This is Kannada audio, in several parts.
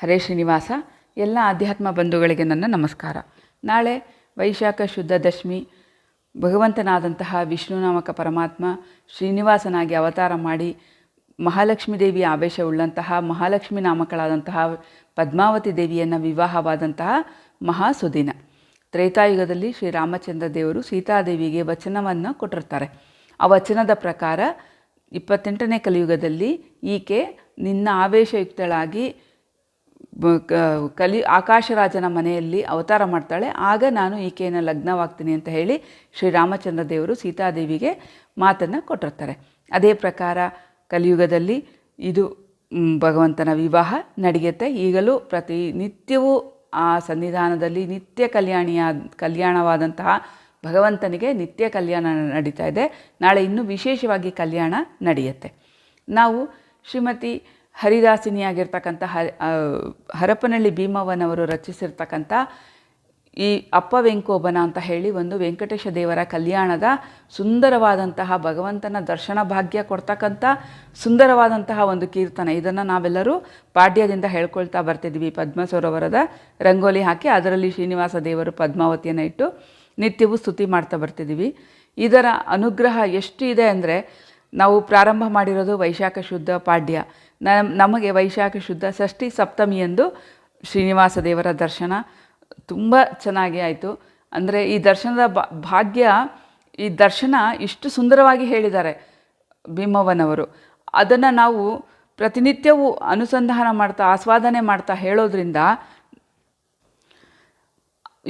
ಹರೇ ಶ್ರೀನಿವಾಸ, ಎಲ್ಲ ಆಧ್ಯಾತ್ಮ ಬಂಧುಗಳಿಗೆ ನನ್ನ ನಮಸ್ಕಾರ. ನಾಳೆ ವೈಶಾಖ ಶುದ್ಧ ದಶಮಿ, ಭಗವಂತನಾದಂತಹ ವಿಷ್ಣುನಾಮಕ ಪರಮಾತ್ಮ ಶ್ರೀನಿವಾಸನಾಗಿ ಅವತಾರ ಮಾಡಿ ಮಹಾಲಕ್ಷ್ಮೀ ದೇವಿಯ ಆವೇಶವುಳ್ಳಂತಹ ಮಹಾಲಕ್ಷ್ಮಿ ನಾಮಕಳಾದಂತಹ ಪದ್ಮಾವತಿ ದೇವಿಯನ್ನು ವಿವಾಹವಾದಂತಹ ಮಹಾಸುದಿನ. ತ್ರೇತಾಯುಗದಲ್ಲಿ ಶ್ರೀರಾಮಚಂದ್ರ ದೇವರು ಸೀತಾದೇವಿಗೆ ವಚನವನ್ನು ಕೊಟ್ಟಿರ್ತಾರೆ. ಆ ವಚನದ ಪ್ರಕಾರ ಇಪ್ಪತ್ತೆಂಟನೇ ಕಲಿಯುಗದಲ್ಲಿ ಈಕೆ ನಿನ್ನ ಆವೇಶಯುಕ್ತಳಾಗಿ ಕಲಿ, ಆಕಾಶರಾಜನ ಮನೆಯಲ್ಲಿ ಅವತಾರ ಮಾಡ್ತಾಳೆ. ಆಗ ನಾನು ಈಕೆಯನ್ನು ಲಗ್ನವಾಗ್ತೀನಿ ಅಂತ ಹೇಳಿ ಶ್ರೀರಾಮಚಂದ್ರ ದೇವರು ಸೀತಾದೇವಿಗೆ ಮಾತನ್ನು ಕೊಟ್ಟಿರ್ತಾರೆ. ಅದೇ ಪ್ರಕಾರ ಕಲಿಯುಗದಲ್ಲಿ ಇದು ಭಗವಂತನ ವಿವಾಹ ನಡೆಯುತ್ತೆ. ಈಗಲೂ ಪ್ರತಿ ನಿತ್ಯವೂ ಆ ಸನ್ನಿಧಾನದಲ್ಲಿ ನಿತ್ಯ ಕಲ್ಯಾಣಿಯ, ಕಲ್ಯಾಣವಾದಂತಹ ಭಗವಂತನಿಗೆ ನಿತ್ಯ ಕಲ್ಯಾಣ ನಡೀತಾ ಇದೆ. ನಾಳೆ ಇನ್ನೂ ವಿಶೇಷವಾಗಿ ಕಲ್ಯಾಣ ನಡೆಯುತ್ತೆ. ನಾವು ಶ್ರೀಮತಿ ಹರಿದಾಸಿನಿಯಾಗಿರ್ತಕ್ಕಂಥ ಹ ಆ, ಹರಪನಹಳ್ಳಿ ಭೀಮವ್ವನವರು ರಚಿಸಿರ್ತಕ್ಕಂಥ ಈ ಅಪ್ಪ ವೆಂಕೋಬನ ಅಂತ ಹೇಳಿ ಒಂದು ವೆಂಕಟೇಶ ದೇವರ ಕಲ್ಯಾಣದ ಸುಂದರವಾದಂತಹ ಭಗವಂತನ ದರ್ಶನ ಭಾಗ್ಯ ಕೊಡ್ತಕ್ಕಂಥ ಸುಂದರವಾದಂತಹ ಒಂದು ಕೀರ್ತನೆ. ಇದನ್ನು ನಾವೆಲ್ಲರೂ ಪಾಡ್ಯದಿಂದ ಹೇಳ್ಕೊಳ್ತಾ ಬರ್ತಿದ್ವಿ ಪದ್ಮ ಸರೋವರದ ರಂಗೋಲಿ ಹಾಕಿ. ಅದರಲ್ಲಿ ಶ್ರೀನಿವಾಸ ದೇವರು ಪದ್ಮಾವತಿಯನ್ನು ಇಟ್ಟು ನಿತ್ಯವೂ ಸ್ತುತಿ ಮಾಡ್ತಾ ಬರ್ತಿದ್ದೀವಿ ಇದರ ಅನುಗ್ರಹ ಎಷ್ಟು ಇದೆ ಅಂದರೆ ನಾವು ಪ್ರಾರಂಭ ಮಾಡಿರೋದು ವೈಶಾಖ ಶುದ್ಧ ಪಾಡ್ಯ. ನಮಗೆ ವೈಶಾಖ ಶುದ್ಧ ಷಷ್ಠಿ ಸಪ್ತಮಿಯಂದು ಶ್ರೀನಿವಾಸ ದೇವರ ದರ್ಶನ ತುಂಬ ಚೆನ್ನಾಗಿ ಆಯಿತು. ಅಂದರೆ ಈ ದರ್ಶನದ ಭಾಗ್ಯ, ಈ ದರ್ಶನ ಇಷ್ಟು ಸುಂದರವಾಗಿ ಹೇಳಿದ್ದಾರೆ ಭೀಮವ್ವನವರು. ಅದನ್ನು ನಾವು ಪ್ರತಿನಿತ್ಯವೂ ಅನುಸಂಧಾನ ಮಾಡ್ತಾ, ಆಸ್ವಾದನೆ ಮಾಡ್ತಾ ಹೇಳೋದ್ರಿಂದ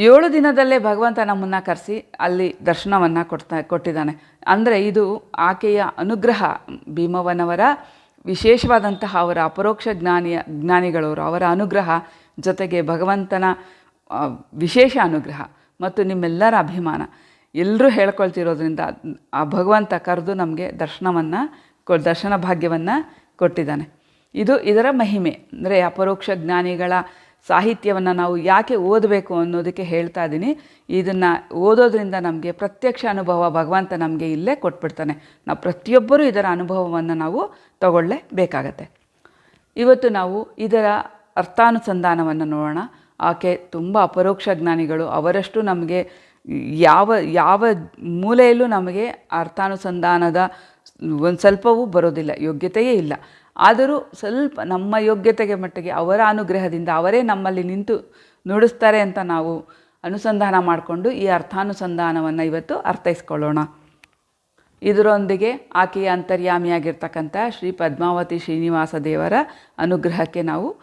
ಏಳು ದಿನದಲ್ಲೇ ಭಗವಂತ ನಮ್ಮನ್ನು ಕರೆಸಿ ಅಲ್ಲಿ ದರ್ಶನವನ್ನು ಕೊಡ್ತಾ, ಕೊಟ್ಟಿದ್ದಾನೆ. ಅಂದರೆ ಇದು ಆಕೆಯ ಅನುಗ್ರಹ ಭೀಮವ್ವನವರ ವಿಶೇಷವಾದಂತಹ ಅವರ ಅಪರೋಕ್ಷ ಜ್ಞಾನಿಯ ಜ್ಞಾನಿಗಳವರು, ಅವರ ಅನುಗ್ರಹ ಜೊತೆಗೆ ಭಗವಂತನ ವಿಶೇಷ ಅನುಗ್ರಹ ಮತ್ತು ನಿಮ್ಮೆಲ್ಲರ ಅಭಿಮಾನ. ಎಲ್ಲರೂ ಹೇಳ್ಕೊಳ್ತಿರೋದ್ರಿಂದ ಆ ಭಗವಂತ ಕರೆದು ನಮಗೆ ದರ್ಶನವನ್ನು ಕೊ, ದರ್ಶನ ಭಾಗ್ಯವನ್ನು ಕೊಟ್ಟಿದ್ದಾನೆ. ಇದು ಇದರ ಮಹಿಮೆ. ಅಂದರೆ ಅಪರೋಕ್ಷ ಜ್ಞಾನಿಗಳ ಸಾಹಿತ್ಯವನ್ನು ನಾವು ಯಾಕೆ ಓದಬೇಕು ಅನ್ನೋದಕ್ಕೆ ಹೇಳ್ತಾ ಇದ್ದೀನಿ ಇದನ್ನು ಓದೋದ್ರಿಂದ ನಮಗೆ ಪ್ರತ್ಯಕ್ಷ ಅನುಭವ ಭಗವಂತ ನಮಗೆ ಇಲ್ಲೇ ಕೊಟ್ಬಿಡ್ತಾನೆ. ನಾವು ಪ್ರತಿಯೊಬ್ಬರೂ ಇದರ ಅನುಭವವನ್ನು ನಾವು ತಗೊಳ್ಳೇಬೇಕಾಗತ್ತೆ. ಇವತ್ತು ನಾವು ಇದರ ಅರ್ಥಾನುಸಂಧಾನವನ್ನು ನೋಡೋಣ. ಆಕೆ ತುಂಬ ಅಪರೋಕ್ಷ ಜ್ಞಾನಿಗಳು. ಅವರಷ್ಟು ನಮಗೆ ಯಾವ ಯಾವ ಮೂಲೆಯಲ್ಲೂ ನಮಗೆ ಅರ್ಥಾನುಸಂಧಾನದ ಒಂದು ಸ್ವಲ್ಪವೂ ಬರೋದಿಲ್ಲ. ಯೋಗ್ಯತೆಯೇ ಇಲ್ಲ. ಆದರೂ ಸ್ವಲ್ಪ ನಮ್ಮ ಯೋಗ್ಯತೆಗೆ ಮಟ್ಟಿಗೆ ಅವರ ಅನುಗ್ರಹದಿಂದ ಅವರೇ ನಮ್ಮಲ್ಲಿ ನಿಂತು ನುಡಿಸ್ತಾರೆ ಅಂತ ನಾವು ಅನುಸಂಧಾನ ಮಾಡಿಕೊಂಡು ಈ ಅರ್ಥಾನುಸಂಧಾನವನ್ನು ಇವತ್ತು ಅರ್ಥೈಸ್ಕೊಳ್ಳೋಣ. ಇದರೊಂದಿಗೆ ಆಕೆಯ ಅಂತರ್ಯಾಮಿಯಾಗಿರ್ತಕ್ಕಂಥ ಶ್ರೀ ಪದ್ಮಾವತಿ ಶ್ರೀನಿವಾಸ ದೇವರ ಅನುಗ್ರಹಕ್ಕೆ ನಾವು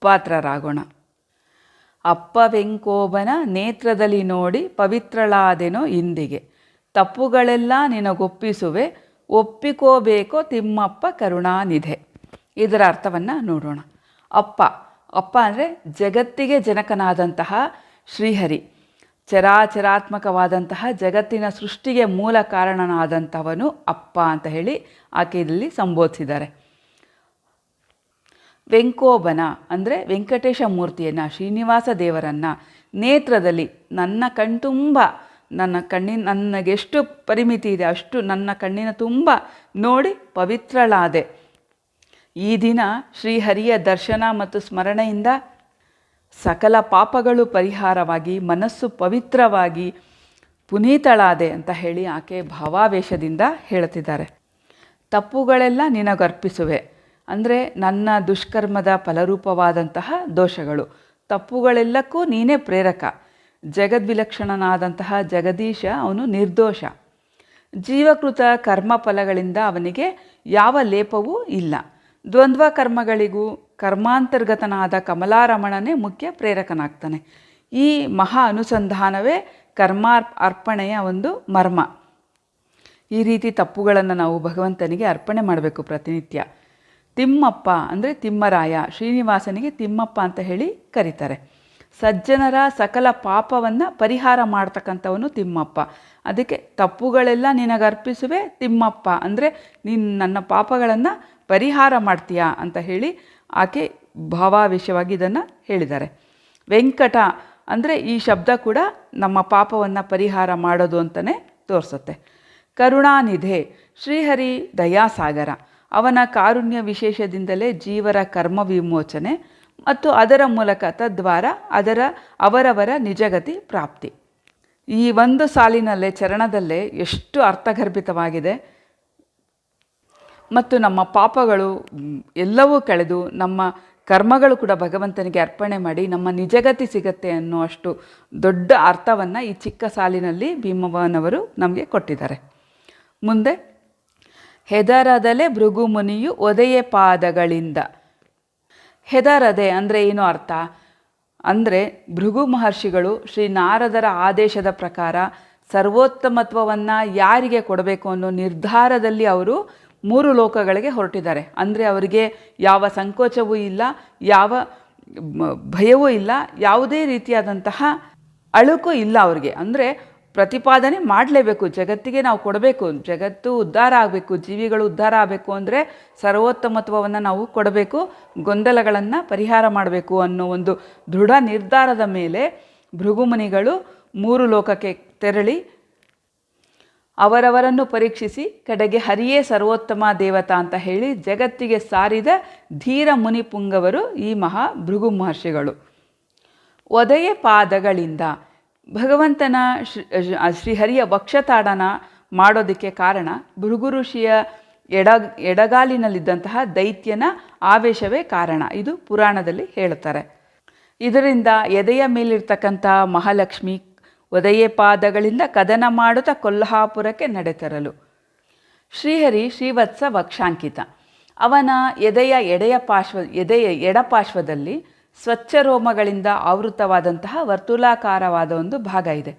ಪಾತ್ರರಾಗೋಣ. ಅಪ್ಪ ವೆಂಕೋಬನ ನೇತ್ರದಲ್ಲಿ ನೋಡಿ ಪವಿತ್ರಳಾದೆನೋ ಇಂದಿಗೆ. ತಪ್ಪುಗಳೆಲ್ಲ ನಿನಗೊಪ್ಪಿಸುವೆ ಒಪ್ಪಿಕೋಬೇಕೋ ತಿಮ್ಮಪ್ಪ ಕರುಣಾನಿಧೆ. ಇದರ ಅರ್ಥವನ್ನು ನೋಡೋಣ. ಅಪ್ಪ ಅಪ್ಪ ಅಂದರೆ ಜಗತ್ತಿಗೆ ಜನಕನಾದಂತಹ ಶ್ರೀಹರಿ. ಚರಾಚರಾತ್ಮಕವಾದಂತಹ ಜಗತ್ತಿನ ಸೃಷ್ಟಿಗೆ ಮೂಲ ಕಾರಣನಾದಂಥವನು ಅಪ್ಪ ಅಂತ ಹೇಳಿ ಆಕೆ ಇಲ್ಲಿ ಸಂಬೋಧಿಸಿದ್ದಾರೆ. ವೆಂಕೋಬನ ಅಂದರೆ ವೆಂಕಟೇಶ ಮೂರ್ತಿಯನ್ನು, ಶ್ರೀನಿವಾಸ ದೇವರನ್ನು ನೇತ್ರದಲ್ಲಿ ನನ್ನ ಕಣ್ತುಂಬ ನನ್ನ ಕಣ್ಣಿನ ನನಗೆಷ್ಟು ಪರಿಮಿತಿ ಇದೆ, ಅಷ್ಟು ನನ್ನ ಕಣ್ಣಿನ ತುಂಬ ನೋಡಿ ಪವಿತ್ರಳಾದೆ. ಈ ದಿನ ಶ್ರೀಹರಿಯ ದರ್ಶನ ಮತ್ತು ಸ್ಮರಣೆಯಿಂದ ಸಕಲ ಪಾಪಗಳು ಪರಿಹಾರವಾಗಿ, ಮನಸ್ಸು ಪವಿತ್ರವಾಗಿ ಪುನೀತಳಾದೆ ಅಂತ ಹೇಳಿ ಆಕೆ ಭಾವಾವೇಶದಿಂದ ಹೇಳುತ್ತಿದ್ದಾರೆ. ತಪ್ಪುಗಳೆಲ್ಲ ನಿನಗರ್ಪಿಸುವೆ. ಅಂದರೆ ನನ್ನ ದುಷ್ಕರ್ಮದ ಫಲರೂಪವಾದಂತಹ ದೋಷಗಳು. ತಪ್ಪುಗಳೆಲ್ಲಕ್ಕೂ ನೀನೇ ಪ್ರೇರಕ. ಜಗದ್ವಿಲಕ್ಷಣನಾದಂತಹ ಜಗದೀಶ ಅವನು ನಿರ್ದೋಷ. ಜೀವಕೃತ ಕರ್ಮ ಫಲಗಳಿಂದ ಅವನಿಗೆ ಯಾವ ಲೇಪವೂ ಇಲ್ಲ. ದ್ವಂದ್ವ ಕರ್ಮಗಳಿಗೂ ಕರ್ಮಾಂತರ್ಗತನಾದ ಕಮಲಾರಮಣನೇ ಮುಖ್ಯ ಪ್ರೇರಕನಾಗ್ತಾನೆ. ಈ ಮಹಾ ಅನುಸಂಧಾನವೇ ಕರ್ಮಾರ್ ಅರ್ಪಣೆಯ ಒಂದು ಮರ್ಮ. ಈ ರೀತಿ ತಪ್ಪುಗಳನ್ನು ನಾವು ಭಗವಂತನಿಗೆ ಅರ್ಪಣೆ ಮಾಡಬೇಕು ಪ್ರತಿನಿತ್ಯ. ತಿಮ್ಮಪ್ಪ ಅಂದರೆ ತಿಮ್ಮರಾಯ ಶ್ರೀನಿವಾಸನಿಗೆ ತಿಮ್ಮಪ್ಪ ಅಂತ ಹೇಳಿ ಕರೀತಾರೆ. ಸಜ್ಜನರ ಸಕಲ ಪಾಪವನ್ನು ಪರಿಹಾರ ಮಾಡ್ತಕ್ಕಂಥವನು ತಿಮ್ಮಪ್ಪ. ಅದಕ್ಕೆ ತಪ್ಪುಗಳೆಲ್ಲ ನಿನಗರ್ಪಿಸುವೆ ತಿಮ್ಮಪ್ಪ. ಅಂದರೆ ನೀನು ನನ್ನ ಪಾಪಗಳನ್ನು ಪರಿಹಾರ ಮಾಡ್ತೀಯಾ ಅಂತ ಹೇಳಿ ಆಕೆ ಭಾವಾವೇಶವಾಗಿ ಇದನ್ನು ಹೇಳಿದ್ದಾರೆ. ವೆಂಕಟ ಅಂದರೆ ಈ ಶಬ್ದ ಕೂಡ ನಮ್ಮ ಪಾಪವನ್ನು ಪರಿಹಾರ ಮಾಡೋದು ಅಂತಲೇ ತೋರಿಸುತ್ತೆ. ಕರುಣಾನಿಧೆ, ಶ್ರೀಹರಿ ದಯಾಸಾಗರ. ಅವನ ಕಾರುಣ್ಯ ವಿಶೇಷದಿಂದಲೇ ಜೀವರ ಕರ್ಮ ವಿಮೋಚನೆ. ಮತ್ತು ಅದರ ಮೂಲಕ ತದ್ವಾರ ಅದರ ಅವರವರ ನಿಜಗತಿ ಪ್ರಾಪ್ತಿ. ಈ ಒಂದು ಸಾಲಿನಲ್ಲೇ, ಚರಣದಲ್ಲೇ ಎಷ್ಟು ಅರ್ಥಗರ್ಭಿತವಾಗಿದೆ. ಮತ್ತು ನಮ್ಮ ಪಾಪಗಳು ಎಲ್ಲವೂ ಕಳೆದು ನಮ್ಮ ಕರ್ಮಗಳು ಕೂಡ ಭಗವಂತನಿಗೆ ಅರ್ಪಣೆ ಮಾಡಿ ನಮ್ಮ ನಿಜಗತಿ ಸಿಗತ್ತೆ ಅನ್ನುವಷ್ಟು ದೊಡ್ಡ ಅರ್ಥವನ್ನು ಈ ಚಿಕ್ಕ ಸಾಲಿನಲ್ಲಿ ಭೀಮವನವರು ನಮಗೆ ಕೊಟ್ಟಿದ್ದಾರೆ. ಮುಂದೆ, ಹೆದರದಲೆ ಭೃಗು ಮುನಿಯು ಒದೆಯ ಪಾದಗಳಿಂದ ಹೆದರದೆ ಅಂದರೆ ಏನು ಅರ್ಥ? ಅಂದರೆ ಭೃಗು ಮಹರ್ಷಿಗಳು ಶ್ರೀ ನಾರದರ ಆದೇಶದ ಪ್ರಕಾರ ಸರ್ವೋತ್ತಮತ್ವವನ್ನು ಯಾರಿಗೆ ಕೊಡಬೇಕು ಅನ್ನೋ ನಿರ್ಧಾರದಲ್ಲಿ ಅವರು ಮೂರು ಲೋಕಗಳಿಗೆ ಹೊರಟಿದ್ದಾರೆ. ಅಂದರೆ ಅವರಿಗೆ ಯಾವ ಸಂಕೋಚವೂ ಇಲ್ಲ, ಯಾವ ಭಯವೂ ಇಲ್ಲ, ಯಾವುದೇ ರೀತಿಯಾದಂತಹ ಅಳುಕು ಇಲ್ಲ ಅವರಿಗೆ. ಅಂದರೆ ಪ್ರತಿಪಾದನೆ ಮಾಡಲೇಬೇಕು. ಜಗತ್ತಿಗೆ ನಾವು ಕೊಡಬೇಕು. ಜಗತ್ತು ಉದ್ಧಾರ ಆಗಬೇಕು. ಜೀವಿಗಳು ಉದ್ಧಾರ ಆಗಬೇಕು ಅಂದರೆ ಸರ್ವೋತ್ತಮತ್ವವನ್ನು ನಾವು ಕೊಡಬೇಕು. ಗೊಂದಲಗಳನ್ನು ಪರಿಹಾರ ಮಾಡಬೇಕು ಅನ್ನೋ ಒಂದು ದೃಢ ನಿರ್ಧಾರದ ಮೇಲೆ ಭೃಗುಮುನಿಗಳು ಮೂರು ಲೋಕಕ್ಕೆ ತೆರಳಿ ಅವರವರನ್ನು ಪರೀಕ್ಷಿಸಿ ಕಡೆಗೆ ಹರಿಯೇ ಸರ್ವೋತ್ತಮ ದೇವತಾ ಅಂತ ಹೇಳಿ ಜಗತ್ತಿಗೆ ಸಾರಿದ ಧೀರ ಮುನಿಪುಂಗವರು ಈ ಮಹಾ ಭೃಗು ಮಹರ್ಷಿಗಳು. ಒದೆಯ ಪಾದಗಳಿಂದ ಭಗವಂತನ ಶ್ರೀ ಶ್ರೀಹರಿಯ ವಕ್ಷತಾಡನ ಮಾಡೋದಕ್ಕೆ ಕಾರಣ ಭೃಗು ಋಷಿಯ ಎಡ, ಎಡಗಾಲಿನಲ್ಲಿದ್ದಂತಹ ದೈತ್ಯನ ಆವೇಶವೇ ಕಾರಣ. ಇದು ಪುರಾಣದಲ್ಲಿ ಹೇಳುತ್ತಾರೆ. ಇದರಿಂದ ಎದೆಯ ಮೇಲಿರ್ತಕ್ಕಂಥ ಮಹಾಲಕ್ಷ್ಮಿ ಒದೆಯ ಪಾದಗಳಿಂದ ಕದನ ಮಾಡುತ್ತಾ ಕೊಲ್ಹಾಪುರಕ್ಕೆ ನಡೆತರಲು. ಶ್ರೀಹರಿ ಶ್ರೀವತ್ಸ ವಕ್ಷಾಂಕಿತ. ಅವನ ಎದೆಯ ಎಡೆಯ ಪಾರ್ಶ್ವ, ಎದೆಯ ಎಡಪಾರ್ಶ್ವದಲ್ಲಿ ಸ್ವಚ್ಛ ರೋಮಗಳಿಂದ ಆವೃತವಾದಂತಹ ವರ್ತುಲಾಕಾರವಾದ ಒಂದು ಭಾಗ ಇದೆ.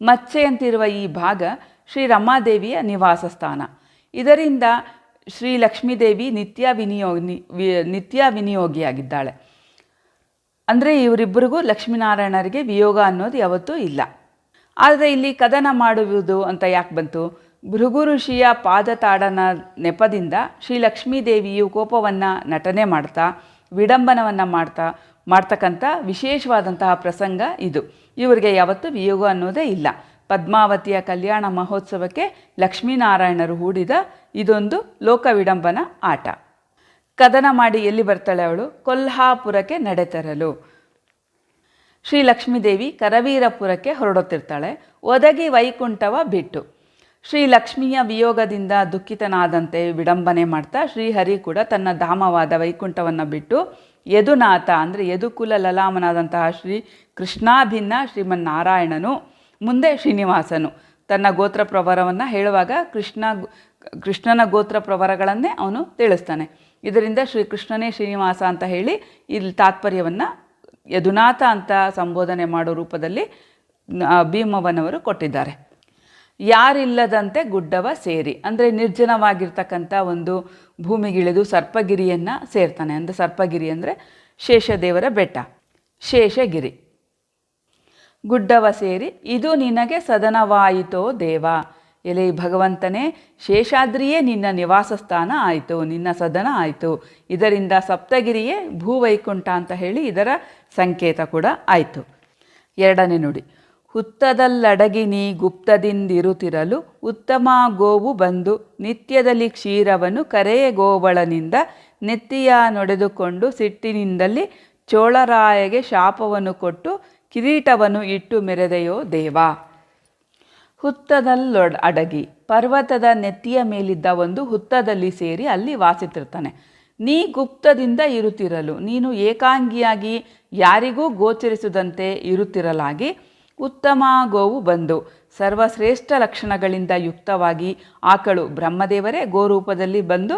ಮಚ್ಚೆಯಂತಿರುವ ಈ ಭಾಗ ಶ್ರೀ ರಮಾದೇವಿಯ ನಿವಾಸ ಸ್ಥಾನ ಇದರಿಂದ ಶ್ರೀ ಲಕ್ಷ್ಮೀದೇವಿ ನಿತ್ಯ ವಿನಿಯೋಗ ನಿತ್ಯ ವಿನಿಯೋಗಿಯಾಗಿದ್ದಾಳೆ. ಅಂದರೆ ಇವರಿಬ್ಬರಿಗೂ ಲಕ್ಷ್ಮೀನಾರಾಯಣರಿಗೆ ವಿಯೋಗ ಅನ್ನೋದು ಯಾವತ್ತೂ ಇಲ್ಲ. ಆದರೆ ಇಲ್ಲಿ ಕದನ ಮಾಡುವುದು ಅಂತ ಯಾಕೆ ಬಂತು? ಭೃಗು ಋಷಿಯ ಪಾದತಾಡನ ನೆಪದಿಂದ ಶ್ರೀ ಲಕ್ಷ್ಮೀದೇವಿಯು ಕೋಪವನ್ನು ನಟನೆ ಮಾಡ್ತಾ, ವಿಡಂಬನವನ್ನು ಮಾಡ್ತಾ ಮಾಡ್ತಕ್ಕಂಥ ವಿಶೇಷವಾದಂತಹ ಪ್ರಸಂಗ ಇದು. ಇವರಿಗೆ ಯಾವತ್ತೂ ವಿಯೋಗ ಅನ್ನೋದೇ ಇಲ್ಲ. ಪದ್ಮಾವತಿಯ ಕಲ್ಯಾಣ ಮಹೋತ್ಸವಕ್ಕೆ ಲಕ್ಷ್ಮೀನಾರಾಯಣರು ಹೂಡಿದ ಇದೊಂದು ಲೋಕ ವಿಡಂಬನ ಆಟ. ಕದನ ಮಾಡಿ ಎಲ್ಲಿ ಬರ್ತಾಳೆ ಅವಳು? ಕೊಲ್ಹಾಪುರಕ್ಕೆ ನಡೆತರಲು. ಶ್ರೀ ಲಕ್ಷ್ಮೀದೇವಿ ಕರವೀರಪುರಕ್ಕೆ ಹೊರಡುತ್ತಿರ್ತಾಳೆ ಒದಗಿ ವೈಕುಂಠವ ಬಿಟ್ಟು. ಶ್ರೀ ಲಕ್ಷ್ಮಿಯ ವಿಯೋಗದಿಂದ ದುಃಖಿತನಾದಂತೆ ವಿಡಂಬನೆ ಮಾಡ್ತಾ ಶ್ರೀಹರಿ ಕೂಡ ತನ್ನ ಧಾಮವಾದ ವೈಕುಂಠವನ್ನು ಬಿಟ್ಟು ಯದುನಾಥ ಅಂದರೆ ಯದುಕುಲ ಲಲಾಮನಾದಂತಹ ಶ್ರೀ ಕೃಷ್ಣಾಭಿನ್ನ ಶ್ರೀಮನ್ನಾರಾಯಣನು, ಮುಂದೆ ಶ್ರೀನಿವಾಸನು. ತನ್ನ ಗೋತ್ರ ಪ್ರವರವನ್ನು ಹೇಳುವಾಗ ಕೃಷ್ಣ ಕೃಷ್ಣನ ಗೋತ್ರ ಪ್ರವರಗಳನ್ನೇ ಅವನು ತಿಳಿಸ್ತಾನೆ. ಇದರಿಂದ ಶ್ರೀ ಕೃಷ್ಣನೇ ಶ್ರೀನಿವಾಸ ಅಂತ ಹೇಳಿ ಇಲ್ಲಿ ತಾತ್ಪರ್ಯವನ್ನು ಯದುನಾಥ ಅಂತ ಸಂಬೋಧನೆ ಮಾಡೋ ರೂಪದಲ್ಲಿ ಭೀಮವನವರು ಕೊಟ್ಟಿದ್ದಾರೆ. ಯಾರಿಲ್ಲದಂತೆ ಗುಡ್ಡವ ಸೇರಿ. ಅಂದರೆ ನಿರ್ಜನವಾಗಿರ್ತಕ್ಕಂಥ ಒಂದು ಭೂಮಿಗಿಳಿದು ಸರ್ಪಗಿರಿಯನ್ನು ಸೇರ್ತಾನೆ. ಅಂದರೆ ಸರ್ಪಗಿರಿ ಅಂದರೆ ಶೇಷದೇವರ ಬೆಟ್ಟ, ಶೇಷಗಿರಿ. ಗುಡ್ಡವ ಸೇರಿ, ಇದು ನಿನಗೆ ಸದನವಾಯಿತೋ ದೇವ. ಎಲೆ ಭಗವಂತನೇ, ಶೇಷಾದ್ರಿಯೇ ನಿನ್ನ ನಿವಾಸ ಸ್ಥಾನ ಆಯಿತು, ನಿನ್ನ ಸದನ ಆಯಿತು. ಇದರಿಂದ ಸಪ್ತಗಿರಿಯೇ ಭೂವೈಕುಂಠ ಅಂತ ಹೇಳಿ ಇದರ ಸಂಕೇತ ಕೂಡ ಆಯಿತು. ಎರಡನೇ ನುಡಿ. ಹುತ್ತದಲ್ಲಡಗಿ ನೀ ಗುಪ್ತದಿಂದಿರುತ್ತಿರಲು ಉತ್ತಮ ಗೋವು ಬಂದು ನಿತ್ಯದಲ್ಲಿ ಕ್ಷೀರವನ್ನು ಕರೆಯ ಗೋವಳನಿಂದ ನೆತ್ತಿಯ ನೊಡೆದುಕೊಂಡು ಸಿಟ್ಟಿನಿಂದಲ್ಲಿ ಚೋಳರಾಯಗೆ ಶಾಪವನ್ನು ಕೊಟ್ಟು ಕಿರೀಟವನ್ನು ಇಟ್ಟು ಮೆರೆದೆಯೋ ದೇವ. ಹುತ್ತದಲ್ಲೊಡ ಅಡಗಿ ಪರ್ವತದ ನೆತ್ತಿಯ ಮೇಲಿದ್ದ ಒಂದು ಹುತ್ತದಲ್ಲಿ ಸೇರಿ ಅಲ್ಲಿ ವಾಸಿತಿರ್ತಾನೆ. ನೀ ಗುಪ್ತದಿಂದ ಇರುತ್ತಿರಲು ನೀನು ಏಕಾಂಗಿಯಾಗಿ ಯಾರಿಗೂ ಗೋಚರಿಸದಂತೆ ಇರುತ್ತಿರಲಾಗಿ ಉತ್ತಮ ಗೋವು ಬಂದು ಸರ್ವಶ್ರೇಷ್ಠ ಲಕ್ಷಣಗಳಿಂದ ಯುಕ್ತವಾಗಿ ಆಕಳು ಬ್ರಹ್ಮದೇವರೇ ಗೋರೂಪದಲ್ಲಿ ಬಂದು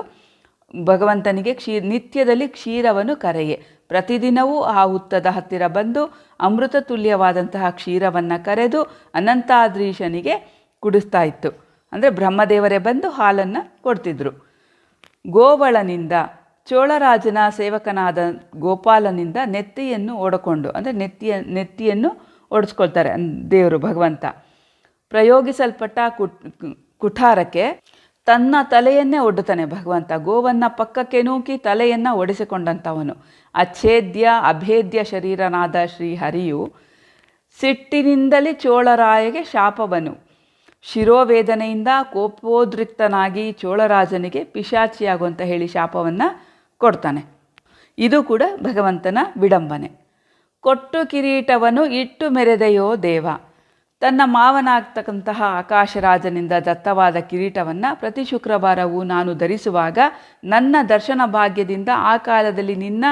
ಭಗವಂತನಿಗೆ ಕ್ಷೀ, ನಿತ್ಯದಲ್ಲಿ ಕ್ಷೀರವನ್ನು ಕರೆಯೆ. ಪ್ರತಿದಿನವೂ ಆ ಹುತ್ತದ ಹತ್ತಿರ ಬಂದು ಅಮೃತ ತುಲ್ಯವಾದಂತಹ ಕ್ಷೀರವನ್ನು ಕರೆದು ಅನಂತಾದ್ರೀಶನಿಗೆ ಕುಡಿಸ್ತಾ ಇತ್ತು. ಅಂದರೆ ಬ್ರಹ್ಮದೇವರೇ ಬಂದು ಹಾಲನ್ನು ಕೊಡ್ತಿದ್ರು. ಗೋವಳನಿಂದ ಚೋಳರಾಜನ ಸೇವಕನಾದ ಗೋಪಾಲನಿಂದ ನೆತ್ತಿಯನ್ನು ಓಡಕೊಂಡು, ಅಂದರೆ ನೆತ್ತಿಯ, ನೆತ್ತಿಯನ್ನು ಓಡಿಸ್ಕೊಳ್ತಾರೆ ಅನ್- ದೇವರು ಭಗವಂತ. ಪ್ರಯೋಗಿಸಲ್ಪಟ್ಟ ಕುಠಾರಕ್ಕೆ ತನ್ನ ತಲೆಯನ್ನೇ ಒಡ್ಡುತ್ತಾನೆ ಭಗವಂತ. ಗೋವನ್ನು ಪಕ್ಕಕ್ಕೆ ನೂಕಿ ತಲೆಯನ್ನು ಒಡಿಸಿಕೊಂಡಂಥವನು. ಅಚ್ಛೇದ್ಯ, ಅಭೇದ್ಯ ಶರೀರನಾದ ಶ್ರೀ ಹರಿಯು ಸಿಟ್ಟಿನಿಂದಲೇ ಚೋಳರಾಯಗೆ ಶಾಪವನು. ಶಿರೋವೇದನೆಯಿಂದ ಕೋಪೋದ್ರಿಕ್ತನಾಗಿ ಚೋಳರಾಜನಿಗೆ ಪಿಶಾಚಿಯಾಗು ಅಂತ ಹೇಳಿ ಶಾಪವನ್ನು ಕೊಡ್ತಾನೆ. ಇದು ಕೂಡ ಭಗವಂತನ ವಿಡಂಬನೆ. ಕೊಟ್ಟು ಕಿರೀಟವನ್ನು ಇಟ್ಟು ಮೆರೆದೆಯೋ ದೇವ. ತನ್ನ ಮಾವನಾಗ್ತಕ್ಕಂತಹ ಆಕಾಶರಾಜನಿಂದ ದತ್ತವಾದ ಕಿರೀಟವನ್ನು ಪ್ರತಿ ಶುಕ್ರವಾರವೂ ನಾನು ಧರಿಸುವಾಗ ನನ್ನ ದರ್ಶನ ಭಾಗ್ಯದಿಂದ ಆ ಕಾಲದಲ್ಲಿ ನಿನ್ನ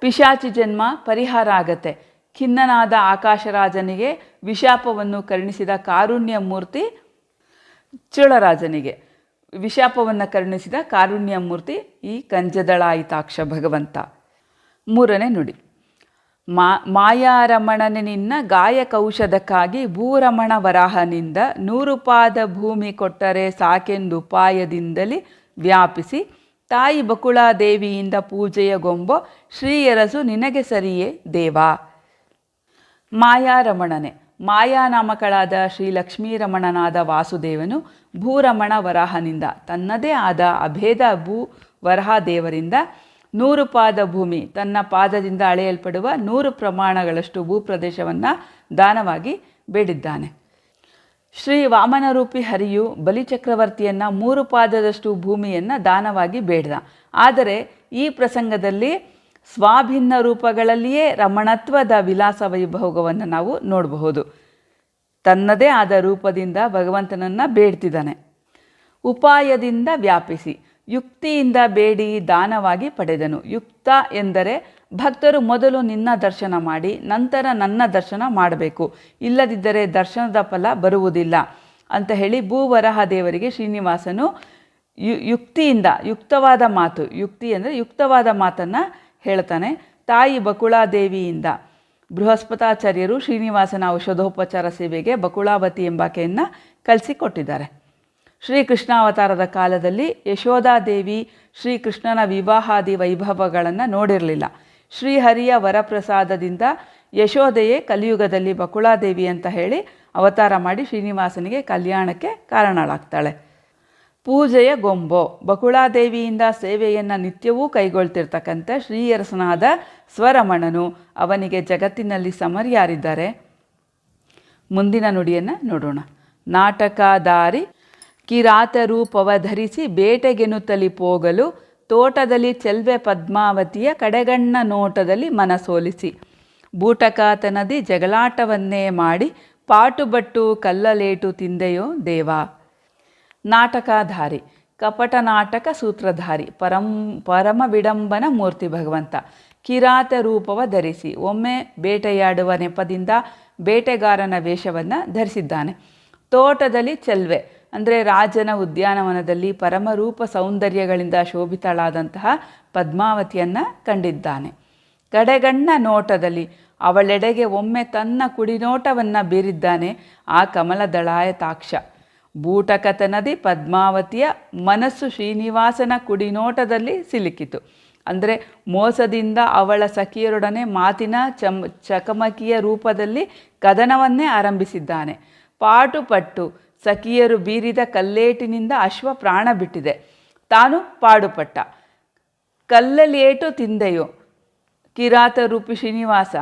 ಪಿಶಾಚಿ ಜನ್ಮ ಪರಿಹಾರ ಆಗತ್ತೆ. ಖಿನ್ನನಾದ ಆಕಾಶರಾಜನಿಗೆ ವಿಶಾಪವನ್ನು ಕರುಣಿಸಿದ ಕಾರುಣ್ಯ ಮೂರ್ತಿ ಚೋಳರಾಜನಿಗೆ. ವಿಶಾಪವನ್ನು ಕರುಣಿಸಿದ ಕಾರುಣ್ಯ ಮೂರ್ತಿ ಈ ಕಂಜದಳಾಯಿತಾಕ್ಷ ಭಗವಂತ. ಮೂರನೇ ನುಡಿ. ಮಾ ಮಾಯಾರಮಣನೆ ನಿನ್ನ ಗಾಯಕೌಷಧಕ್ಕಾಗಿ ಭೂರಮಣ ವರಾಹನಿಂದ ನೂರು ಪಾದ ಭೂಮಿ ಕೊಟ್ಟರೆ ಸಾಕೆಂದುಪಾಯದಿಂದಲೇ ವ್ಯಾಪಿಸಿ, ತಾಯಿ ಬಕುಳಾದೇವಿಯಿಂದ ಪೂಜೆಯ ಗೊಂಬ, ಶ್ರೀಯರಸು ನಿನಗೆ ಸರಿಯೇ ದೇವ. ಮಾಯಾರಮಣನೆ, ಮಾಯಾನಾಮಕಳಾದ ಶ್ರೀ ಲಕ್ಷ್ಮೀರಮಣನಾದ ವಾಸುದೇವನು ಭೂರಮಣ ವರಾಹನಿಂದ ತನ್ನದೇ ಆದ ಅಭೇದ ಭೂ ವರಹದೇವರಿಂದ ನೂರು ಪಾದ ಭೂಮಿ, ತನ್ನ ಪಾದದಿಂದ ಅಳೆಯಲ್ಪಡುವ ನೂರು ಪ್ರಮಾಣಗಳಷ್ಟು ಭೂಪ್ರದೇಶವನ್ನು ದಾನವಾಗಿ ಬೇಡಿದ್ದಾನೆ. ಶ್ರೀ ವಾಮನರೂಪಿ ಹರಿಯು ಬಲಿಚಕ್ರವರ್ತಿಯನ್ನು ಮೂರು ಪಾದದಷ್ಟು ಭೂಮಿಯನ್ನು ದಾನವಾಗಿ ಬೇಡಿದ. ಆದರೆ ಈ ಪ್ರಸಂಗದಲ್ಲಿ ಸ್ವಾಭಿನ್ನ ರೂಪಗಳಲ್ಲಿಯೇ ರಮಣತ್ವದ ವಿಲಾಸ ವೈಭೋಗವನ್ನು ನಾವು ನೋಡಬಹುದು. ತನ್ನದೇ ಆದ ರೂಪದಿಂದ ಭಗವಂತನನ್ನು ಬೇಡ್ತಿದ್ದಾನೆ. ಉಪಾಯದಿಂದ ವ್ಯಾಪಿಸಿ. ಯುಕ್ತಿಯಿಂದ ಬೇಡಿ, ದಾನವಾಗಿ ಪಡೆದನು. ಯುಕ್ತ ಎಂದರೆ ಭಕ್ತರು ಮೊದಲು ನಿನ್ನ ದರ್ಶನ ಮಾಡಿ, ನಂತರ ನನ್ನ ದರ್ಶನ ಮಾಡಬೇಕು. ಇಲ್ಲದಿದ್ದರೆ ದರ್ಶನದ ಫಲ ಬರುವುದಿಲ್ಲ. ಅಂತ ಹೇಳಿ ಭೂವರಹ ದೇವರಿಗೆ ಶ್ರೀನಿವಾಸನು ಯು, ಯುಕ್ತಿಯಿಂದ, ಯುಕ್ತವಾದ ಮಾತು, ಯುಕ್ತಿ ಅಂದರೆ ಯುಕ್ತವಾದ ಮಾತನ್ನು ಹೇಳ್ತಾನೆ. ತಾಯಿ ಬಕುಳಾದೇವಿಯಿಂದ. ಬೃಹಸ್ಪತಾಚಾರ್ಯರು ಶ್ರೀನಿವಾಸನ ಔಷಧೋಪಚಾರ ಸೇವೆಗೆ ಬಕುಳಾವತಿ ಎಂಬಾಕೆಯನ್ನು ಕಳಿಸಿಕೊಟ್ಟಿದ್ದಾರೆ ಶ್ರೀಕೃಷ್ಣಾವತಾರದ ಕಾಲದಲ್ಲಿ ಯಶೋಧಾದೇವಿ ಶ್ರೀಕೃಷ್ಣನ ವಿವಾಹಾದಿ ವೈಭವಗಳನ್ನು ನೋಡಿರಲಿಲ್ಲ. ಶ್ರೀಹರಿಯ ವರಪ್ರಸಾದದಿಂದ ಯಶೋದೆಯೇ ಕಲಿಯುಗದಲ್ಲಿ ಬಕುಳಾದೇವಿ ಅಂತ ಹೇಳಿ ಅವತಾರ ಮಾಡಿ ಶ್ರೀನಿವಾಸನಿಗೆ ಕಲ್ಯಾಣಕ್ಕೆ ಕಾರಣಳಾಗ್ತಾಳೆ. ಪೂಜೆಯ ಗೊಂಬೋ, ಬಕುಳಾದೇವಿಯಿಂದ ಸೇವೆಯನ್ನು ನಿತ್ಯವೂ ಕೈಗೊಳ್ತಿರ್ತಕ್ಕಂಥ ಶ್ರೀಯರಸನಾದ ಸ್ವರಮಣನು ಅವನಿಗೆ ಜಗತ್ತಿನಲ್ಲಿ ಸಮರ್ಯಾರಿದ್ದಾರೆ. ಮುಂದಿನ ನುಡಿಯನ್ನು ನೋಡೋಣ. ನಾಟಕದಾರಿ ಕಿರಾತ ರೂಪವ ಧರಿಸಿ ಬೇಟೆಗೆನುತ್ತಲಿ ಹೋಗಲು ತೋಟದಲ್ಲಿ ಚೆಲ್ವೆ ಪದ್ಮಾವತಿಯ ಕಡೆಗಣ್ಣ ನೋಟದಲ್ಲಿ ಮನಸೋಲಿಸಿ. ಬೂಟಕಾತನದಿ ಜಗಳಾಟವನ್ನೇ ಮಾಡಿ ಪಾಟುಬಟ್ಟು ಕಲ್ಲಲೇಟು ತಿಂದೆಯೋ ದೇವ. ನಾಟಕಧಾರಿ, ಕಪಟ ನಾಟಕ ಸೂತ್ರಧಾರಿ, ಪರಂ, ಪರಮ ವಿಡಂಬನ ಮೂರ್ತಿ ಭಗವಂತ. ಕಿರಾತ ರೂಪವ ಧರಿಸಿ ಒಮ್ಮೆ ಬೇಟೆಯಾಡುವ ನೆಪದಿಂದ ಬೇಟೆಗಾರನ ವೇಷವನ್ನು ಧರಿಸಿದ್ದಾನೆ. ತೋಟದಲ್ಲಿ ಚೆಲ್ವೆ ಅಂದರೆ ರಾಜನ ಉದ್ಯಾನವನದಲ್ಲಿ ಪರಮರೂಪ ಸೌಂದರ್ಯಗಳಿಂದ ಶೋಭಿತಳಾದಂತಹ ಪದ್ಮಾವತಿಯನ್ನು ಕಂಡಿದ್ದಾನೆ. ಕಡೆಗಣ್ಣ ನೋಟದಲ್ಲಿ ಅವಳೆಡೆಗೆ ಒಮ್ಮೆ ತನ್ನ ಕುಡಿನೋಟವನ್ನು ಬೀರಿದ್ದಾನೆ ಆ ಕಮಲದಳಾಯತಾಕ್ಷ ಬೂಟಕತನದಿ ಪದ್ಮಾವತಿಯ ಮನಸ್ಸು ಶ್ರೀನಿವಾಸನ ಕುಡಿನೋಟದಲ್ಲಿ ಸಿಲುಕಿತು. ಅಂದರೆ ಮೋಸದಿಂದ ಅವಳ ಸಖಿಯರೊಡನೆ ಮಾತಿನ ಚಮ್ ಚಕಮಕಿಯ ರೂಪದಲ್ಲಿ ಕದನವನ್ನೇ ಆರಂಭಿಸಿದ್ದಾನೆ. ಪಾಟುಪಟ್ಟು ಸಖಿಯರು ಬೀರಿದ ಕಲ್ಲೇಟಿನಿಂದ ಅಶ್ವ ಪ್ರಾಣ ಬಿಟ್ಟಿದೆ. ತಾನು ಪಾಡುಪಟ್ಟ. ಕಲ್ಲಲೇಟು ತಿಂದೆಯೋ. ಕಿರಾತ ರೂಪಿ ಶ್ರೀನಿವಾಸ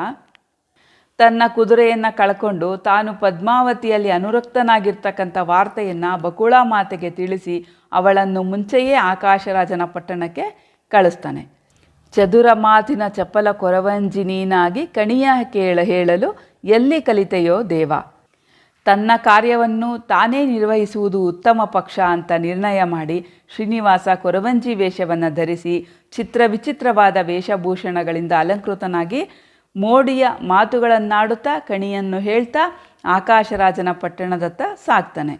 ತನ್ನ ಕುದುರೆಯನ್ನು ಕಳ್ಕೊಂಡು ತಾನು ಪದ್ಮಾವತಿಯಲ್ಲಿ ಅನುರಕ್ತನಾಗಿರ್ತಕ್ಕಂಥ ವಾರ್ತೆಯನ್ನು ಬಕುಳ ಮಾತೆಗೆ ತಿಳಿಸಿ ಅವಳನ್ನು ಮುಂಚೆಯೇ ಆಕಾಶರಾಜನ ಪಟ್ಟಣಕ್ಕೆ ಕಳಿಸ್ತಾನೆ. ಚದುರ ಮಾತಿನ ಚಪ್ಪಲ ಕೊರವಂಜಿನೀನಾಗಿ ಕಣಿಯ ಕೇಳ ಹೇಳಲು ಎಲ್ಲಿ ಕಲಿತೆಯೋ ದೇವ. ತನ್ನ ಕಾರ್ಯವನ್ನು ತಾನೇ ನಿರ್ವಹಿಸುವುದು ಉತ್ತಮ ಪಕ್ಷ ಅಂತ ನಿರ್ಣಯ ಮಾಡಿ ಶ್ರೀನಿವಾಸ ಕೊರವಂಜಿ ವೇಷವನ್ನು ಧರಿಸಿ ಚಿತ್ರ ವಿಚಿತ್ರವಾದ ವೇಷಭೂಷಣಗಳಿಂದ ಅಲಂಕೃತನಾಗಿ ಮೋಡಿಯ ಮಾತುಗಳನ್ನಾಡುತ್ತಾ ಕಣಿಯನ್ನು ಹೇಳ್ತಾ ಆಕಾಶರಾಜನ ಪಟ್ಟಣದತ್ತ ಸಾಕ್ತಾನೆ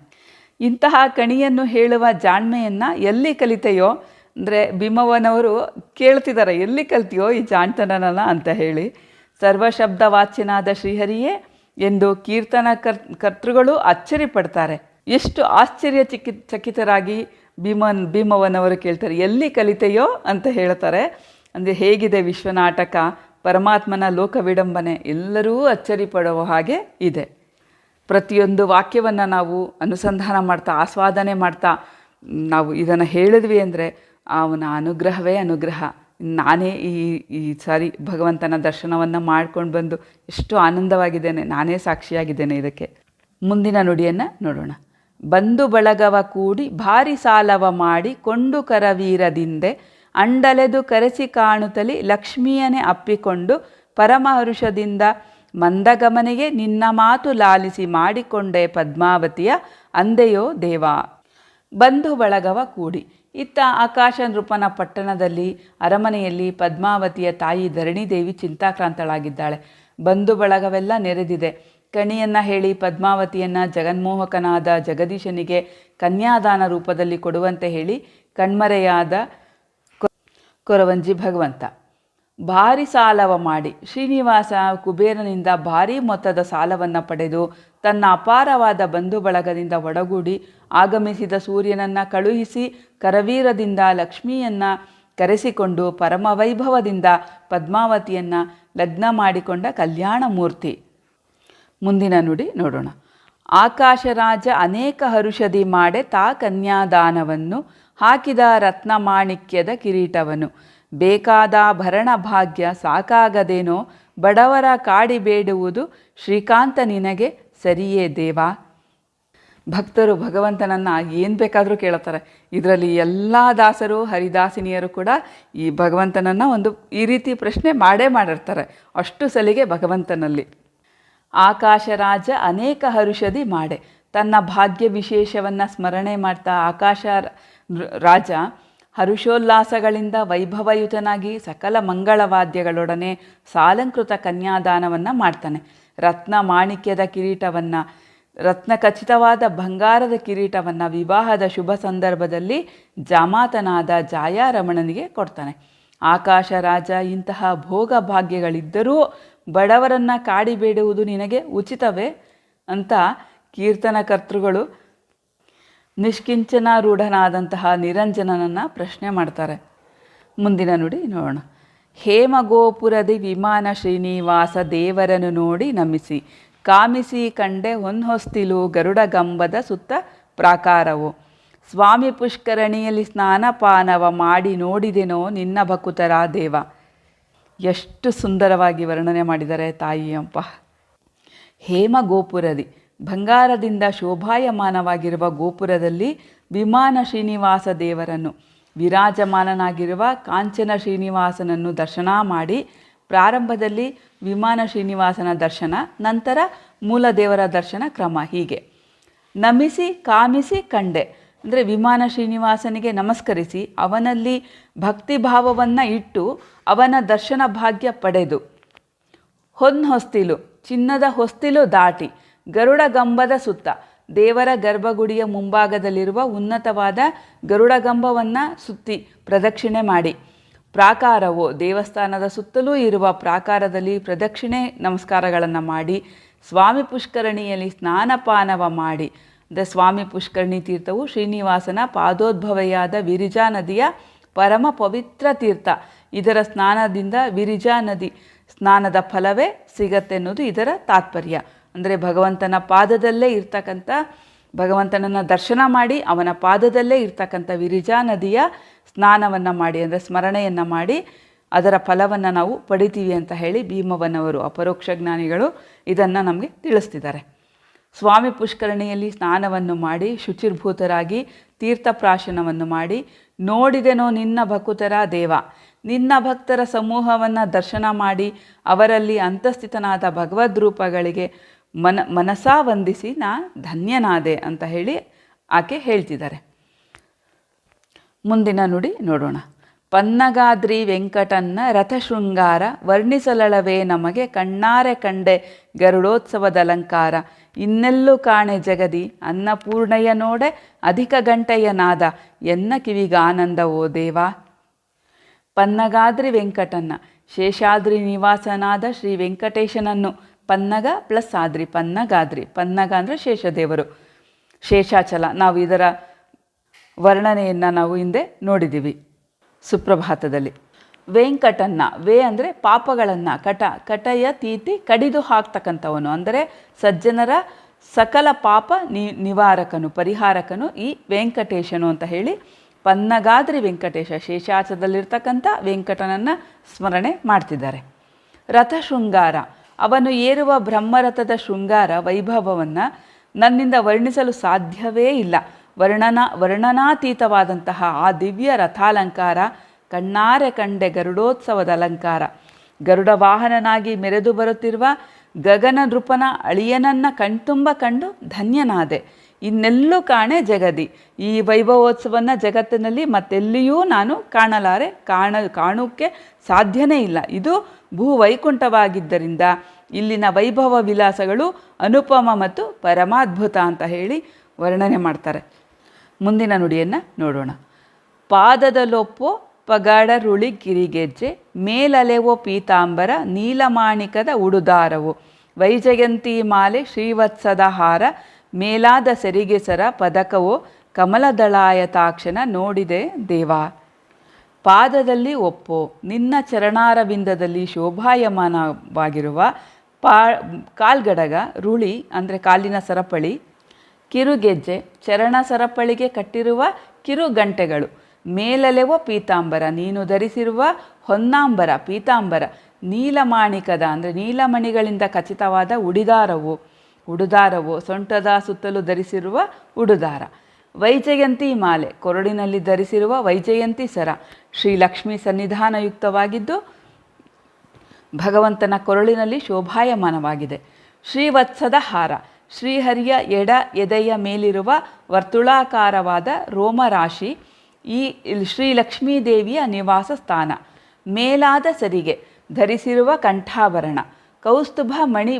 ಇಂತಹ ಕಣಿಯನ್ನು ಹೇಳುವ ಜಾಣ್ಮೆಯನ್ನು ಎಲ್ಲಿ ಕಲಿತೆಯೋ, ಅಂದರೆ ಭೀಮವ್ವನವರು ಕೇಳ್ತಿದ್ದಾರೆ ಎಲ್ಲಿ ಕಲ್ತಿಯೋ ಈ ಜಾಣ್ತನನ ಅಂತ ಹೇಳಿ. ಸರ್ವಶಬ್ದವಾಚ್ಯನಾದ ಶ್ರೀಹರಿಯೇ ಎಂದು ಕೀರ್ತನ ಕರ್, ಕರ್ತೃಗಳು ಅಚ್ಚರಿ ಪಡ್ತಾರೆ ಎಷ್ಟು ಆಶ್ಚರ್ಯ ಚಕಿ ಚಕಿತರಾಗಿ ಭೀಮನ್ ಭೀಮವನವರು ಕೇಳ್ತಾರೆ, ಎಲ್ಲಿ ಕಲಿತೆಯೋ ಅಂತ ಹೇಳ್ತಾರೆ. ಅಂದರೆ ಹೇಗಿದೆ ವಿಶ್ವನಾಟಕ ಪರಮಾತ್ಮನ ಲೋಕ ವಿಡಂಬನೆ, ಎಲ್ಲರೂ ಅಚ್ಚರಿ ಪಡುವ ಹಾಗೆ ಇದೆ. ಪ್ರತಿಯೊಂದು ವಾಕ್ಯವನ್ನು ನಾವು ಅನುಸಂಧಾನ ಮಾಡ್ತಾ, ಆಸ್ವಾದನೆ ಮಾಡ್ತಾ, ನಾವು ಇದನ್ನು ಹೇಳಿದ್ವಿ ಅಂದರೆ ಅವನ ಅನುಗ್ರಹವೇ ಅನುಗ್ರಹ. ನಾನೇ ಈ ಈ ಸಾರಿ ಭಗವಂತನ ದರ್ಶನವನ್ನು ಮಾಡ್ಕೊಂಡು ಬಂದು ಎಷ್ಟು ಆನಂದವಾಗಿದ್ದೇನೆ, ನಾನೇ ಸಾಕ್ಷಿಯಾಗಿದ್ದೇನೆ ಇದಕ್ಕೆ. ಮುಂದಿನ ನುಡಿಯನ್ನು ನೋಡೋಣ. ಬಂಧು ಬಳಗವ ಕೂಡಿ ಭಾರಿ ಸಾಲವ ಮಾಡಿ ಕೊಂಡು ಕರವೀರದಿಂದೆ ಅಂಡಲೆದು ಕರೆಸಿ ಕಾಣುತ್ತಲಿ ಲಕ್ಷ್ಮಿಯನೇ ಅಪ್ಪಿಕೊಂಡು ಪರಮಹರುಷದಿಂದ ಮಂದಗಮನಿಗೆ ನಿನ್ನ ಮಾತು ಲಾಲಿಸಿ ಮಾಡಿಕೊಂಡೆ ಪದ್ಮಾವತಿಯ ಅಂದೆಯೋ ದೇವ. ಬಂಧು ಬಳಗವ ಕೂಡಿ ಇತ್ತ ಆಕಾಶ ನೃಪನ ಪಟ್ಟಣದಲ್ಲಿ, ಅರಮನೆಯಲ್ಲಿ ಪದ್ಮಾವತಿಯ ತಾಯಿ ಧರಣಿದೇವಿ ಚಿಂತಾಕ್ರಾಂತಳಾಗಿದ್ದಾಳೆ. ಬಂಧು ಬಳಗವೆಲ್ಲ ನೆರೆದಿದೆ. ಕಣಿಯನ್ನ ಹೇಳಿ ಪದ್ಮಾವತಿಯನ್ನ ಜಗನ್ಮೋಹಕನಾದ ಜಗದೀಶನಿಗೆ ಕನ್ಯಾದಾನ ರೂಪದಲ್ಲಿ ಕೊಡುವಂತೆ ಹೇಳಿ ಕಣ್ಮರೆಯಾದ ಕೊರವಂಜಿ ಭಗವಂತ. ಭಾರಿ ಸಾಲವ ಮಾಡಿ, ಶ್ರೀನಿವಾಸ ಕುಬೇರನಿಂದ ಭಾರೀ ಮೊತ್ತದ ಸಾಲವನ್ನು ಪಡೆದು ತನ್ನ ಅಪಾರವಾದ ಬಂಧು ಬಳಗದಿಂದ ಒಡಗೂಡಿ ಆಗಮಿಸಿದ ಸೂರ್ಯನನ್ನು ಕಳುಹಿಸಿ ಕರವೀರದಿಂದ ಲಕ್ಷ್ಮಿಯನ್ನ ಕರೆಸಿಕೊಂಡು ಪರಮವೈಭವದಿಂದ ಪದ್ಮಾವತಿಯನ್ನ ಲಗ್ನ ಮಾಡಿಕೊಂಡ ಕಲ್ಯಾಣ ಮೂರ್ತಿ ಮುಂದಿನ ನುಡಿ ನೋಡೋಣ. ಆಕಾಶರಾಜ ಅನೇಕ ಹರುಷದಿ ಮಾಡೆ ತಾ ಕನ್ಯಾದಾನವನ್ನು ಹಾಕಿದ ರತ್ನ ಮಾಣಿಕ್ಯದ ಕಿರೀಟವನು ಬೇಕಾದ ಭರಣ ಭಾಗ್ಯ ಸಾಕಾಗದೇನೋ ಬಡವರ ಕಾಡಿ ಬೇಡುವುದು ಶ್ರೀಕಾಂತ ನಿನಗೆ ಸರಿಯೇ ದೇವಾ. ಭಕ್ತರು ಭಗವಂತನನ್ನು ಏನು ಬೇಕಾದರೂ ಕೇಳುತ್ತಾರೆ ಇದರಲ್ಲಿ ಎಲ್ಲ ದಾಸರು, ಹರಿದಾಸಿನಿಯರು ಕೂಡ ಈ ಭಗವಂತನನ್ನು ಒಂದು ಈ ರೀತಿ ಪ್ರಶ್ನೆ ಮಾಡೇ ಮಾಡಿರ್ತಾರೆ. ಅಷ್ಟು ಸಲಿಗೆ ಭಗವಂತನಲ್ಲಿ. ಆಕಾಶರಾಜ ಅನೇಕ ಹರುಷದಿ ಮಾಡೆ. ತನ್ನ ಭಾಗ್ಯ ವಿಶೇಷವನ್ನು ಸ್ಮರಣೆ ಮಾಡ್ತಾ ಆಕಾಶ ರಾಜ ಹರುಷೋಲ್ಲಾಸಗಳಿಂದ ವೈಭವಯುತನಾಗಿ ಸಕಲ ಮಂಗಳವಾದ್ಯಗಳೊಡನೆ ಸಾಲಂಕೃತ ಕನ್ಯಾದಾನವನ್ನು ಮಾಡ್ತಾನೆ. ರತ್ನ ಮಾಣಿಕ್ಯದ ಕಿರೀಟವನ್ನು ರತ್ನ ಖಚಿತವಾದ ಬಂಗಾರದ ಕಿರೀಟವನ್ನು ವಿವಾಹದ ಶುಭ ಸಂದರ್ಭದಲ್ಲಿ ಜಾಮಾತನಾದ ಜಾಯಾರಮಣನಿಗೆ ಕೊಡ್ತಾನೆ. ಆಕಾಶ ರಾಜ, ಇಂತಹ ಭೋಗ ಭಾಗ್ಯಗಳಿದ್ದರೂ ಬಡವರನ್ನು ಕಾಡಿಬೇಡುವುದು ನಿನಗೆ ಉಚಿತವೇ ಅಂತ ಕೀರ್ತನಕರ್ತೃಗಳು ನಿಷ್ಕಿಂಚನಾರೂಢನಾದಂತಹ ನಿರಂಜನನನ್ನು ಪ್ರಶ್ನೆ ಮಾಡ್ತಾರೆ. ಮುಂದಿನ ನುಡಿ ನೋಡೋಣ. ಹೇಮಗೋಪುರದಿ ವಿಮಾನ ಶ್ರೀನಿವಾಸ ದೇವರನ್ನು ನೋಡಿ ನಮಿಸಿ. ಕಾಮಿಸಿ ಕಂಡೆ ಹೊನ್ಹೊಸ್ತಿಲು ಗರುಡಗಂಬದ ಸುತ್ತ ಪ್ರಾಕಾರವು. ಸ್ವಾಮಿ ಪುಷ್ಕರಣಿಯಲ್ಲಿ ಸ್ನಾನಪಾನವ ಮಾಡಿ ನೋಡಿದೆನೋ ನಿನ್ನ ಭಕುತರ ದೇವ. ಎಷ್ಟು ಸುಂದರವಾಗಿ ವರ್ಣನೆ ಮಾಡಿದ್ದಾರೆ ತಾಯಿಯಪ್ಪ ಹೇಮ ಗೋಪುರದಿ. ಬಂಗಾರದಿಂದ ಶೋಭಾಯಮಾನವಾಗಿರುವ ಗೋಪುರದಲ್ಲಿ ವಿಮಾನ ಶ್ರೀನಿವಾಸ ದೇವರನ್ನು. ವಿರಾಜಮಾನನಾಗಿರುವ ಕಾಂಚನ ಶ್ರೀನಿವಾಸನನ್ನು ದರ್ಶನ ಮಾಡಿ ಪ್ರಾರಂಭದಲ್ಲಿ ವಿಮಾನ ಶ್ರೀನಿವಾಸನ ದರ್ಶನ, ನಂತರ ಮೂಲ ದೇವರ ದರ್ಶನ ಕ್ರಮ ಹೀಗೆ. ನಮಿಸಿ, ಕಾಮಿಸಿ, ಕಂಡೆ. ಅಂದರೆ ವಿಮಾನ ಶ್ರೀನಿವಾಸನಿಗೆ ನಮಸ್ಕರಿಸಿ, ಅವನಲ್ಲಿ ಭಕ್ತಿಭಾವವನ್ನು ಇಟ್ಟು ಅವನ ದರ್ಶನ ಭಾಗ್ಯ ಪಡೆದು. ಹೊನ್ಹೊಸ್ತಿಲು ಚಿನ್ನದ ಹೊಸ್ತಿಲು ದಾಟಿ, ಗರುಡ ಗಂಬದ ಸುತ್ತ. ದೇವರ ಗರ್ಭಗುಡಿಯ ಮುಂಭಾಗದಲ್ಲಿರುವ ಉನ್ನತವಾದ ಗರುಡಗಂಬವನ್ನು ಸುತ್ತಿ ಪ್ರದಕ್ಷಿಣೆ ಮಾಡಿ. ಪ್ರಾಕಾರವು, ದೇವಸ್ಥಾನದ ಸುತ್ತಲೂ ಇರುವ ಪ್ರಾಕಾರದಲ್ಲಿ ಪ್ರದಕ್ಷಿಣೆ ನಮಸ್ಕಾರಗಳನ್ನು ಮಾಡಿ, ಸ್ವಾಮಿ ಪುಷ್ಕರಣಿಯಲ್ಲಿ ಸ್ನಾನಪಾನವ ಮಾಡಿ. ದ ಸ್ವಾಮಿ ಪುಷ್ಕರಣಿ ತೀರ್ಥವು ಶ್ರೀನಿವಾಸನ ಪಾದೋದ್ಭವೆಯಾದ ವಿರಿಜಾ ನದಿಯ ಪರಮ ಪವಿತ್ರ ತೀರ್ಥ. ಇದರ ಸ್ನಾನದಿಂದ ವಿರಿಜಾ ನದಿ ಸ್ನಾನದ ಫಲವೇ ಸಿಗತ್ತೆನ್ನುವುದು ಇದರ ತಾತ್ಪರ್ಯ. ಅಂದರೆ ಭಗವಂತನ ಪಾದದಲ್ಲೇ ಇರ್ತಕ್ಕಂಥ, ಭಗವಂತನನ್ನು ದರ್ಶನ ಮಾಡಿ ಅವನ ಪಾದದಲ್ಲೇ ಇರ್ತಕ್ಕಂಥ ವಿರಿಜಾ ನದಿಯ ಸ್ನಾನವನ್ನು ಮಾಡಿ ಅಂದರೆ ಸ್ಮರಣೆಯನ್ನು ಮಾಡಿ ಅದರ ಫಲವನ್ನು ನಾವು ಪಡಿತೀವಿ ಅಂತ ಹೇಳಿ ಭೀಮವನವರು ಅಪರೋಕ್ಷ ಜ್ಞಾನಿಗಳು ಇದನ್ನು ನಮಗೆ ತಿಳಿಸ್ತಿದ್ದಾರೆ. ಸ್ವಾಮಿ ಪುಷ್ಕರಣಿಯಲ್ಲಿ ಸ್ನಾನವನ್ನು ಮಾಡಿ, ಶುಚಿರ್ಭೂತರಾಗಿ ತೀರ್ಥಪ್ರಾಶನವನ್ನು ಮಾಡಿ, ನೋಡಿದೆನೋ ನಿನ್ನ ಭಕುತರ ದೇವ, ನಿನ್ನ ಭಕ್ತರ ಸಮೂಹವನ್ನು ದರ್ಶನ ಮಾಡಿ, ಅವರಲ್ಲಿ ಅಂತಸ್ಥಿತನಾದ ಭಗವದ್ರೂಪಗಳಿಗೆ ಮನ, ಮನಸಾ ವಂದಿಸಿ ನಾ ಧನ್ಯನಾದೆ ಅಂತ ಹೇಳಿ ಆಕೆ ಹೇಳ್ತಿದ್ದಾರೆ. ಮುಂದಿನ ನುಡಿ ನೋಡೋಣ. ಪನ್ನಗಾದ್ರಿ ವೆಂಕಟನ್ನ ರಥಶೃಂಗಾರ ವರ್ಣಿಸಲಳವೇ ನಮಗೆ ಕಣ್ಣಾರೆ ಕಂಡೆ ಗರುಡೋತ್ಸವದ ಅಲಂಕಾರ. ಇನ್ನೆಲ್ಲೂ ಕಾಣೆ ಜಗದಿ, ಅನ್ನಪೂರ್ಣಯ್ಯ ನೋಡೆ ಅಧಿಕ ಗಂಟೆಯ ನಾದ ಎನ್ನ ಓ ದೇವಾ. ಪನ್ನಗಾದ್ರಿ ವೆಂಕಟನ್ನ, ಶೇಷಾದ್ರಿ ನಿವಾಸನಾದ ಶ್ರೀ ವೆಂಕಟೇಶನನ್ನು, ಪನ್ನಗ ಪ್ಲಸ್ ಆದ್ರಿ ಪನ್ನಗಾದ್ರಿ, ಪನ್ನಗ ಅಂದರೆ ಶೇಷದೇವರು. ಶೇಷಾಚಲ, ನಾವು ಇದರ ವರ್ಣನೆಯನ್ನು ನಾವು ಹಿಂದೆ ನೋಡಿದ್ದೀವಿ ಸುಪ್ರಭಾತದಲ್ಲಿ. ವೆಂಕಟನ್ನ, ವೇ ಅಂದರೆ ಪಾಪಗಳನ್ನು, ಕಟ, ಕಟಯ, ತೀತಿ, ಕಡಿದು ಹಾಕ್ತಕ್ಕಂಥವನು. ಅಂದರೆ ಸಜ್ಜನರ ಸಕಲ ಪಾಪ ನಿ, ನಿವಾರಕನು, ಪರಿಹಾರಕನು ಈ ವೆಂಕಟೇಶನು ಅಂತ ಹೇಳಿ ಪನ್ನಗಾದ್ರಿ ವೆಂಕಟೇಶ ಶೇಷಾಚದಲ್ಲಿರ್ತಕ್ಕಂಥ ವೆಂಕಟನನ್ನು ಸ್ಮರಣೆ ಮಾಡ್ತಿದ್ದಾರೆ. ರಥ ಶೃಂಗಾರ ಅವನು ಏರುವ ಬ್ರಹ್ಮರಥದ ಶೃಂಗಾರ ವೈಭವವನ್ನು ನನ್ನಿಂದ ವರ್ಣಿಸಲು ಸಾಧ್ಯವೇ ಇಲ್ಲ. ವರ್ಣನ, ವರ್ಣನಾತೀತವಾದಂತಹ ಆ ದಿವ್ಯ ರಥಾಲಂಕಾರ, ಕಣ್ಣಾರೆ ಕಂಡೆ ಗರುಡೋತ್ಸವದ ಅಲಂಕಾರ. ಗರುಡ ವಾಹನನಾಗಿ ಮೆರೆದು ಬರುತ್ತಿರುವ ಗಗನ ನೃಪನ ಅಳಿಯನನ್ನ ಕಣ್ತುಂಬ ಕಂಡು ಧನ್ಯನಾದೆ. ಇನ್ನೆಲ್ಲೂ ಕಾಣೆ ಜಗದಿ. ಈ ವೈಭವೋತ್ಸವನ ಜಗತ್ತಿನಲ್ಲಿ ಮತ್ತೆಲ್ಲಿಯೂ ನಾನು ಕಾಣಲಾರೆ, ಕಾಣ, ಕಾಣೋಕ್ಕೆ ಸಾಧ್ಯನೇ ಇಲ್ಲ. ಇದು ಭೂ ವೈಕುಂಠವಾಗಿದ್ದರಿಂದ ಇಲ್ಲಿನ ವೈಭವ ವಿಲಾಸಗಳು ಅನುಪಮ ಮತ್ತು ಪರಮಾದ್ಭುತ ಅಂತ ಹೇಳಿ ವರ್ಣನೆ ಮಾಡ್ತಾರೆ. ಮುಂದಿನ ನುಡಿಯನ್ನು ನೋಡೋಣ. ಪಾದದ ಲೊಪ್ಪೋ ಪಗಾಡರುಳಿ ಕಿರಿಗೆಜ್ಜೆ, ಮೇಲಲೆವೋ ಪೀತಾಂಬರ, ನೀಲಮಾಣಿಕದ ಉಡುದಾರವು. ವೈಜಯಂತಿ ಮಾಲೆ, ಶ್ರೀವತ್ಸದ ಹಾರ, ಮೇಲಾದ ಸೆರಿಗೆಸರ ಪದಕವೋ ಕಮಲದಳಾಯತಾಕ್ಷಣ ನೋಡಿದೆ ದೇವಾ. ಪಾದದಲ್ಲಿ ಒಪ್ಪೋ, ನಿನ್ನ ಚರಣಾರವಿಂದದಲ್ಲಿ ಶೋಭಾಯಮಾನವಾಗಿರುವ ಪಾ, ಕಾಲ್ಗಡಗ, ರುಳಿ, ಅಂದರೆ ಕಾಲಿನ ಸರಪಳಿ ಕಿರುಗೆಜ್ಜೆ, ಚರಣ ಸರಪಳಿಗೆ ಕಟ್ಟಿರುವ ಕಿರುಗಂಟೆಗಳು, ಮೇಲಲೆವ ಪೀತಾಂಬರ, ನೀನು ಧರಿಸಿರುವ ಹೊನ್ನಾಂಬರ, ಪೀತಾಂಬರ, ನೀಲಮಾಣಿಕದ, ಅಂದರೆ ನೀಲಮಣಿಗಳಿಂದ ಖಚಿತವಾದ ಉಡಿದಾರವು, ಉಡುದಾರವು, ಸೊಂಟದ ಸುತ್ತಲೂ ಧರಿಸಿರುವ ಉಡುದಾರ. ವೈಜಯಂತಿ ಮಾಲೆ ಕೊರಡಿನಲ್ಲಿ ಧರಿಸಿರುವ ವೈಜಯಂತಿ ಸರ ಶ್ರೀ ಲಕ್ಷ್ಮೀ ಸನ್ನಿಧಾನಯುಕ್ತವಾಗಿದ್ದು, ಭಗವಂತನ ಕೊರಳಿನಲ್ಲಿ ಶೋಭಾಯಮಾನವಾಗಿದೆ. ಶ್ರೀವತ್ಸದ ಹಾರ ಶ್ರೀಹರಿಯ ಎಡ ಎದೆಯ ಮೇಲಿರುವ ವರ್ತುಳಾಕಾರವಾದ ರೋಮರಾಶಿ ಈ ಶ್ರೀ ಲಕ್ಷ್ಮೀದೇವಿಯ ನಿವಾಸ ಸ್ಥಾನ. ಮೇಲಾದ ಸರಿಗೆ ಧರಿಸಿರುವ ಕಂಠಾಭರಣ. ಕೌಸ್ತುಭ ಮಣಿ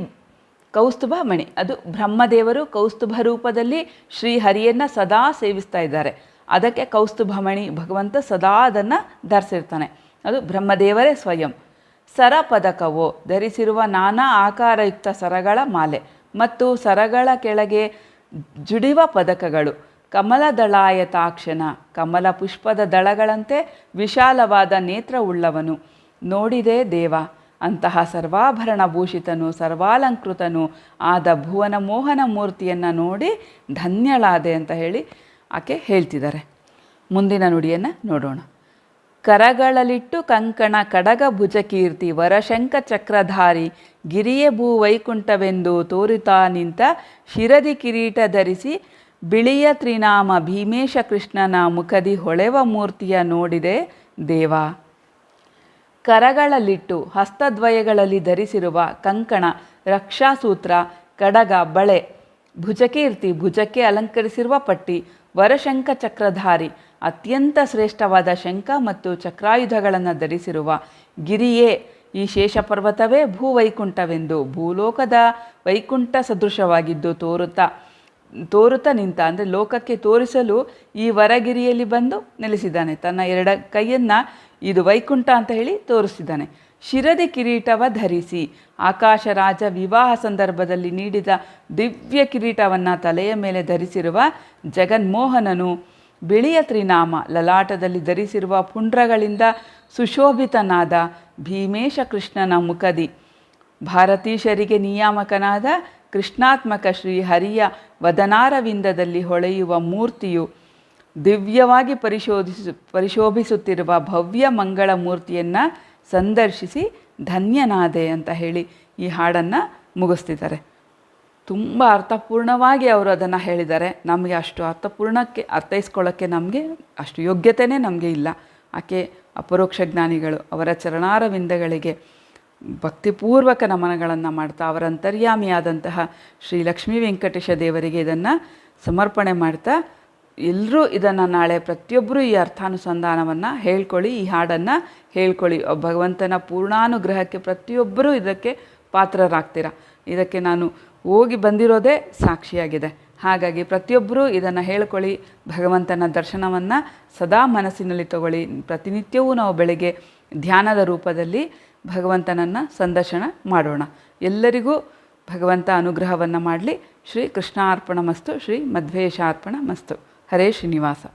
ಕೌಸ್ತುಭ ಮಣಿ. ಅದು ಬ್ರಹ್ಮದೇವರು ಕೌಸ್ತುಭ ರೂಪದಲ್ಲಿ ಶ್ರೀಹರಿಯನ್ನು ಸದಾ ಸೇವಿಸ್ತಾ ಇದ್ದಾರೆ. ಅದಕ್ಕೆ ಕೌಸ್ತುಭ ಮಣಿ ಭಗವಂತ ಸದಾ ಅದನ್ನು ಧರಿಸಿರ್ತಾನೆ. ಅದು ಬ್ರಹ್ಮದೇವರೇ ಸ್ವಯಂ. ಸರ ಪದಕವೋ ಧರಿಸಿರುವ ನಾನಾ ಆಕಾರಯುಕ್ತ ಸರಗಳ ಮಾಲೆ. ಮತ್ತು ಸರಗಳ ಕೆಳಗೆ ಜುಡಿವ ಪದಕಗಳು. ಕಮಲದಳಾಯತಾಕ್ಷಣ ಕಮಲ ಪುಷ್ಪದ ದಳಗಳಂತೆ ವಿಶಾಲವಾದ ನೇತ್ರವುಳ್ಳವನು ನೋಡಿದೆ ದೇವ, ಅಂತಹ ಸರ್ವಾಭರಣ ಭೂಷಿತನು, ಸರ್ವಾಲಂಕೃತನು, ಆದ ಭುವನ ಮೋಹನ ಮೂರ್ತಿಯನ್ನು ನೋಡಿ ಧನ್ಯಳಾದೆ ಅಂತ ಹೇಳಿ ಆಕೆ ಹೇಳ್ತಿದ್ದಾರೆ. ಮುಂದಿನ ನುಡಿಯನ್ನು ನೋಡೋಣ. ಕರಗಳಲಿಟ್ಟು ಕಂಕಣ ಕಡಗ ಭುಜಕೀರ್ತಿ ವರಶಂಕ ಚಕ್ರಧಾರಿ ಗಿರಿಯೇ ಭೂ ವೈಕುಂಠವೆಂದು ತೋರಿತಾ ನಿಂತ ಶಿರದಿ ಕಿರೀಟ ಧರಿಸಿ ಬಿಳಿಯ ತ್ರಿನಾಮ ಭೀಮೇಶ ಕೃಷ್ಣನ ಮುಖದಿ ಹೊಳೆವ ಮೂರ್ತಿಯ ನೋಡಿದೆ ದೇವ. ಕರಗಳಲ್ಲಿಟ್ಟು ಹಸ್ತದ್ವಯಗಳಲ್ಲಿ ಧರಿಸಿರುವ ಕಂಕಣ ರಕ್ಷಾಸೂತ್ರ, ಕಡಗ, ಬಳೆ, ಭುಜಕೀರ್ತಿ ಭುಜಕ್ಕೆ ಅಲಂಕರಿಸಿರುವ ಪಟ್ಟಿ ವರಶಂಕ ಚಕ್ರಧಾರಿ ಅತ್ಯಂತ ಶ್ರೇಷ್ಠವಾದ ಶಂಖ ಮತ್ತು ಚಕ್ರಾಯುಧಗಳನ್ನು ಧರಿಸಿರುವ ಗಿರಿಯೇ, ಈ ಶೇಷ ಪರ್ವತವೇ ಭೂವೈಕುಂಠವೆಂದು ಭೂಲೋಕದ ವೈಕುಂಠ ಸದೃಶವಾಗಿದ್ದು ತೋರುತ್ತಾ ತೋರುತ್ತಾ ನಿಂತ, ಅಂದರೆ ಲೋಕಕ್ಕೆ ತೋರಿಸಲು ಈ ವರಗಿರಿಯಲ್ಲಿ ಬಂದು ನೆಲೆಸಿದ್ದಾನೆ. ತನ್ನ ಎರಡ ಕೈಯನ್ನು ಇದು ವೈಕುಂಠ ಅಂತ ಹೇಳಿ ತೋರಿಸಿದ್ದಾನೆ. ಶಿರದಿ ಕಿರೀಟವ ಧರಿಸಿ, ಆಕಾಶ ರಾಜ ವಿವಾಹ ಸಂದರ್ಭದಲ್ಲಿ ನೀಡಿದ ದಿವ್ಯ ಕಿರೀಟವನ್ನು ತಲೆಯ ಮೇಲೆ ಧರಿಸಿರುವ ಜಗನ್ಮೋಹನನು ಬಿಳಿಯ ತ್ರಿನಾಮ ಲಲಾಟದಲ್ಲಿ ಧರಿಸಿರುವ ಪುಂಡ್ರಗಳಿಂದ ಸುಶೋಭಿತನಾದ ಭೀಮೇಶ ಕೃಷ್ಣನ ಮುಖದಿ. ಭಾರತೀಶರಿಗೆ ನಿಯಾಮಕನಾದ ಕೃಷ್ಣಾತ್ಮಕ ಶ್ರೀ ಹರಿಯ ವದನಾರವಿಂದದಲ್ಲಿ ಹೊಳೆಯುವ ಮೂರ್ತಿಯು ದಿವ್ಯವಾಗಿ ಪರಿಶೋಧಿಸು, ಪರಿಶೋಭಿಸುತ್ತಿರುವ ಭವ್ಯ ಮಂಗಳ ಮೂರ್ತಿಯನ್ನು ಸಂದರ್ಶಿಸಿ ಧನ್ಯನಾದೆ ಅಂತ ಹೇಳಿ ಈ ಹಾಡನ್ನು ಮುಗಿಸ್ತಿದ್ದಾರೆ. ತುಂಬ ಅರ್ಥಪೂರ್ಣವಾಗಿ ಅವರು ಅದನ್ನು ಹೇಳಿದ್ದಾರೆ. ನಮಗೆ ಅಷ್ಟು ಅರ್ಥಪೂರ್ಣಕ್ಕೆ, ಅರ್ಥೈಸ್ಕೊಳ್ಳೋಕ್ಕೆ ನಮಗೆ ಅಷ್ಟು ಯೋಗ್ಯತೆಯೇ ನಮಗೆ ಇಲ್ಲ. ಆಕೆ ಅಪರೋಕ್ಷ ಜ್ಞಾನಿಗಳು, ಅವರ ಚರಣಾರವಿಂದಗಳಿಗೆ ಭಕ್ತಿಪೂರ್ವಕ ನಮನಗಳನ್ನು ಮಾಡ್ತಾ, ಅವರ ಅಂತರ್ಯಾಮಿಯಾದಂತಹ ಶ್ರೀ ಲಕ್ಷ್ಮೀ ವೆಂಕಟೇಶ ದೇವರಿಗೆ ಇದನ್ನು ಸಮರ್ಪಣೆ ಮಾಡ್ತಾ ಎಲ್ಲರೂ ಇದನ್ನು ನಾಳೆ ಪ್ರತಿಯೊಬ್ಬರೂ ಈ ಅರ್ಥಾನುಸಂಧಾನವನ್ನು ಹೇಳ್ಕೊಳ್ಳಿ, ಈ ಹಾಡನ್ನು ಹೇಳ್ಕೊಳ್ಳಿ. ಭಗವಂತನ ಪೂರ್ಣಾನುಗ್ರಹಕ್ಕೆ ಪ್ರತಿಯೊಬ್ಬರೂ ಇದಕ್ಕೆ ಪಾತ್ರರಾಗ್ತೀರ. ಇದಕ್ಕೆ ನಾನು ಹೋಗಿ ಬಂದಿರೋದೇ ಸಾಕ್ಷಿಯಾಗಿದೆ. ಹಾಗಾಗಿ ಪ್ರತಿಯೊಬ್ಬರೂ ಇದನ್ನು ಹೇಳ್ಕೊಳ್ಳಿ, ಭಗವಂತನ ದರ್ಶನವನ್ನು ಸದಾ ಮನಸ್ಸಿನಲ್ಲಿ ತಗೊಳ್ಳಿ. ಪ್ರತಿನಿತ್ಯವೂ ನಾವು ಬೆಳಗ್ಗೆ ಧ್ಯಾನದ ರೂಪದಲ್ಲಿ ಭಗವಂತನನ್ನು ಸಂದರ್ಶನ ಮಾಡೋಣ. ಎಲ್ಲರಿಗೂ ಭಗವಂತ ಅನುಗ್ರಹವನ್ನು ಮಾಡಲಿ. ಶ್ರೀ ಕೃಷ್ಣಾರ್ಪಣ ಮಸ್ತು ಶ್ರೀ ಮಧ್ವೇಶಾರ್ಪಣ ಮಸ್ತು ಹರೇ ಶ್ರೀನಿವಾಸ.